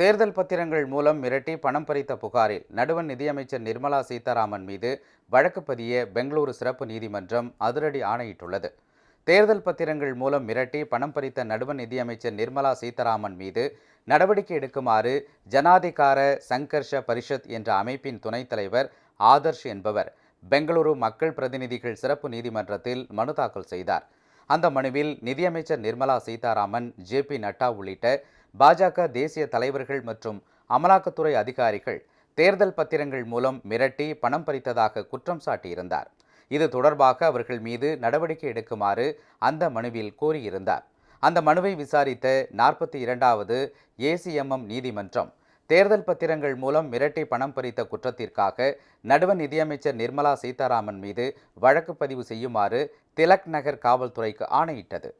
தேர்தல் பத்திரங்கள் மூலம் மிரட்டி பணம் பறித்த புகாரில் நடுவண் நிதியமைச்சர் நிர்மலா சீதாராமன் மீது வழக்கு பதிய பெங்களூரு சிறப்பு நீதிமன்றம் அதிரடி ஆணையிட்டுள்ளது. தேர்தல் பத்திரங்கள் மூலம் மிரட்டி பணம் பறித்த நடுவண் நிதியமைச்சர் நிர்மலா சீதாராமன் மீது நடவடிக்கை எடுக்குமாறு ஜனாதிகார சங்கர்ஷ பரிஷத் என்ற அமைப்பின் துணைத் தலைவர் ஆதர்ஷ் என்பவர் பெங்களூரு மக்கள் பிரதிநிதிகள் சிறப்பு நீதிமன்றத்தில் மனு தாக்கல் செய்தார். அந்த மனுவில் நிதியமைச்சர் நிர்மலா சீதாராமன் ஜே பி நட்டா உள்ளிட்ட பாஜக தேசிய தலைவர்கள் மற்றும் அமலாக்கத்துறை அதிகாரிகள் தேர்தல் பத்திரங்கள் மூலம் மிரட்டி பணம் பறித்ததாக குற்றம் சாட்டியிருந்தார். இது தொடர்பாக அவர்கள் மீது நடவடிக்கை எடுக்குமாறு அந்த மனுவில் கோரியிருந்தார். அந்த மனுவை விசாரித்த நாற்பத்தி இரண்டாவது ஏசிஎம்எம் நீதிமன்றம் தேர்தல் பத்திரங்கள் மூலம் மிரட்டி பணம் பறித்த குற்றத்திற்காக நடுவ நிதியமைச்சர் நிர்மலா சீதாராமன் மீது வழக்கு பதிவு செய்யுமாறு திலக் நகர் காவல்துறைக்கு ஆணையிட்டது.